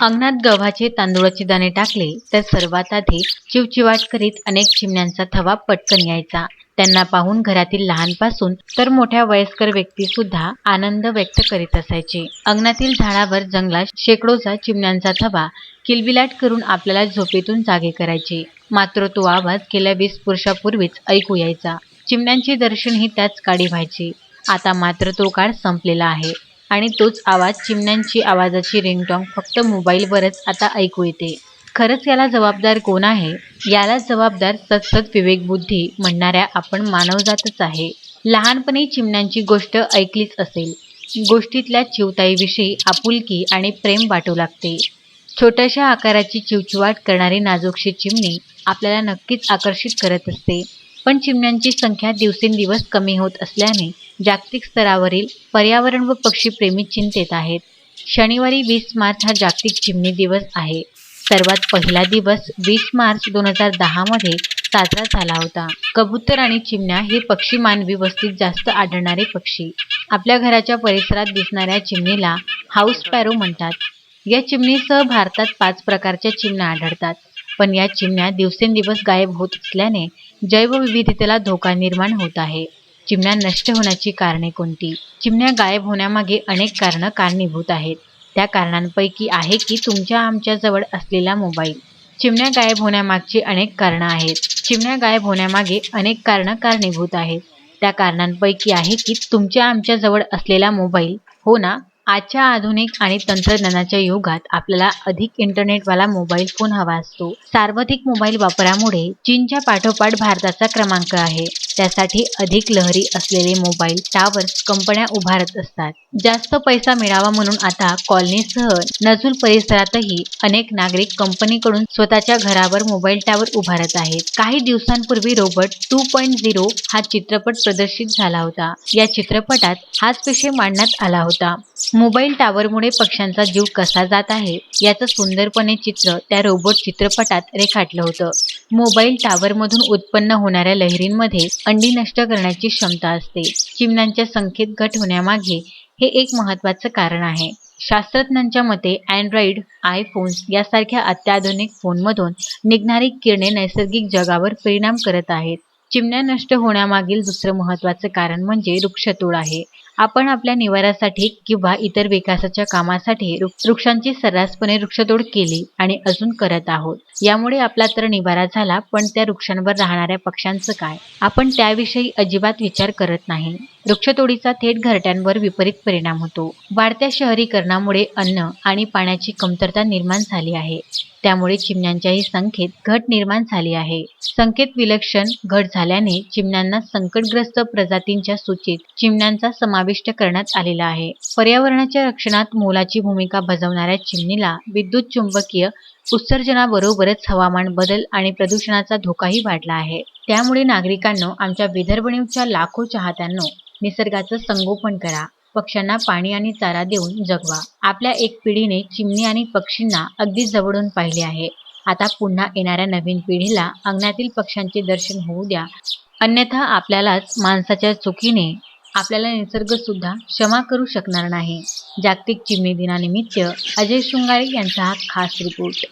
अंगणात गव्हाचे तांदूळाचे दाणे टाकले तर सर्वात आधी चिवचिवाट करीत अनेक चिमण्यांचा थवा पटकन यायचा. त्यांना पाहून घरातील लहानपासून तर मोठ्या वयस्कर व्यक्ती सुद्धा आनंद व्यक्त करीत असायचे. अंगणातील झाडावर जंगलात शेकडोचा चिमण्यांचा थवा किलबिलाट करून आपल्याला झोपेतून जागे करायचे. मात्र तो आवाज गेल्या वीस वर्षापूर्वीच ऐकू यायचा. चिमण्यांचे दर्शनही त्याच काळी व्हायचे. आता मात्र तो काळ संपलेला आहे. आणि तोच आवाज चिमण्यांची आवाजाची रिंगटॉंग फक्त मोबाईलवरच आता ऐकू येते. खरंच याला जबाबदार कोण आहे? याला जबाबदार सतसत विवेकबुद्धी म्हणणाऱ्या आपण मानवजातच आहे. लहानपणी चिमण्यांची गोष्ट ऐकलीच असेल. गोष्टीतल्या चिवताईविषयी आपुलकी आणि प्रेम वाटू लागते. छोट्याशा आकाराची चिवचिवाट करणारी नाजूकशी चिमणी आपल्याला नक्कीच आकर्षित करत असते. पण चिमण्यांची संख्या दिवसेंदिवस कमी होत असल्याने जागतिक स्तरावरील पर्यावरण व पक्षीप्रेमी चिंतेत आहेत. शनिवारी वीस मार्च हा जागतिक चिमणी दिवस आहे. सर्वात पहिला दिवस वीस मार्च दोन हजार दहामध्ये साजरा झाला होता. कबूतर आणि चिमण्या हे पक्षी मानवी वस्तीत जास्त आढळणारे पक्षी. आपल्या घराच्या परिसरात दिसणाऱ्या चिमणीला हाऊस पॅरो म्हणतात. या चिमणीसह भारतात पाच प्रकारच्या चिमण्या आढळतात. पण या चिमण्या दिवसेंदिवस गायब होत असल्याने जैवविविधतेला धोका निर्माण होत आहे. चिमण्या नष्ट होण्याची कारणे कोणती? चिमण्या गायब होण्यामागे अनेक कारणं कारणीभूत आहेत. त्या कारणांपैकी आहे की तुमच्या आमच्या जवळ असलेला मोबाईल. चिमण्या गायब होण्यामागची अनेक कारणं आहेत. चिमण्या गायब होण्यामागे अनेक कारणं कारणीभूत आहेत. त्या कारणांपैकी आहे की तुमच्या आमच्या जवळ असलेला मोबाईल हो ना? आजच्या आधुनिक आणि तंत्रज्ञानाच्या युगात आपल्याला अधिक इंटरनेटवाला मोबाईल फोन हवा असतो. सर्वाधिक मोबाईल वापरामुळे चीनच्या पाठोपाठ भारताचा क्रमांक आहे. त्यासाठी अधिक लहरी असलेले मोबाईल टावर्स कंपन्या उभारत असतात. जास्त पैसा मिळावा म्हणून आता कॉलनीसह नजूल परिसरातही अनेक नागरिक कंपनीकडून स्वतःच्या घरावर मोबाईल टॉवर उभारत आहेत. काही दिवसांपूर्वी रोबोट टू पॉईंट झिरो हा चित्रपट प्रदर्शित झाला होता. या चित्रपटात हाच विषय मांडण्यात आला होता. मोबाईल टॉवरमुळे पक्ष्यांचा जीव कसा जात आहे याचं सुंदरपणे चित्र त्या रोबोट चित्रपटात रेखाटलं होतं. मोबाईल टॉवरमधून उत्पन्न होणाऱ्या लहरींमध्ये अंडी नष्ट करण्याची क्षमता असते. चिमण्यांच्या संख्येत घट होण्यामागे हे एक महत्त्वाचं कारण आहे. शास्त्रज्ञांच्या मते अँड्रॉइड आयफोन्स यासारख्या अत्याधुनिक फोनमधून निघणारी किरणे नैसर्गिक जगावर परिणाम करत आहेत. चिमण्या नष्ट होण्यामागील दुसरं महत्त्वाचं कारण म्हणजे वृक्षतोड आहे. आपण आपल्या निवाऱ्यासाठी किंवा इतर विकासाच्या कामासाठी वृक्षांची सर्रासपणे वृक्षतोड केली आणि अजून करत आहोत. यामुळे आपला तर निवारा झाला पण त्या वृक्षांवर राहणाऱ्या पक्ष्यांचं काय? आपण त्याविषयी अजिबात विचार करत नाही. वृक्षतोडीचा थेट घरट्यांवर विपरीत परिणाम होतो. वाढत्या शहरीकरणामुळे अन्न आणि पाण्याची कमतरता निर्माण झाली आहे. त्यामुळे चिमण्यांच्याही संख्येत घट निर्माण झाली आहे. संख्येत विलक्षण घट झाल्याने चिमण्यांना संकटग्रस्त प्रजातींच्या सूचीत चिमण्यांचा समाविष्ट करण्यात आलेला आहे. पर्यावरणाच्या रक्षणात मोलाची भूमिका बजावणाऱ्या चिमणीला विद्युत चुंबकीय उत्सर्जनाबरोबरच हवामान बदल आणि प्रदूषणाचा धोकाही वाढला आहे. त्यामुळे नागरिकांनो आमच्या विदर्भ न्यूजच्या लाखो चाहत्यांनो निसर्गाचं संगोपन करा. पक्ष्यांना पाणी आणि चारा देऊन जगवा. आपल्या एक पिढीने चिमणी आणि पक्षींना अगदी जवळून पाहिले आहे. आता पुन्हा येणाऱ्या नवीन पिढीला अंगणातील पक्ष्यांचे दर्शन होऊ द्या. अन्यथा आपल्यालाच माणसाच्या चुकीने आपल्याला निसर्ग सुद्धा क्षमा करू शकणार नाही. जागतिक चिमणी दिनानिमित्त अजय शृंगारे यांचा हा खास रिपोर्ट.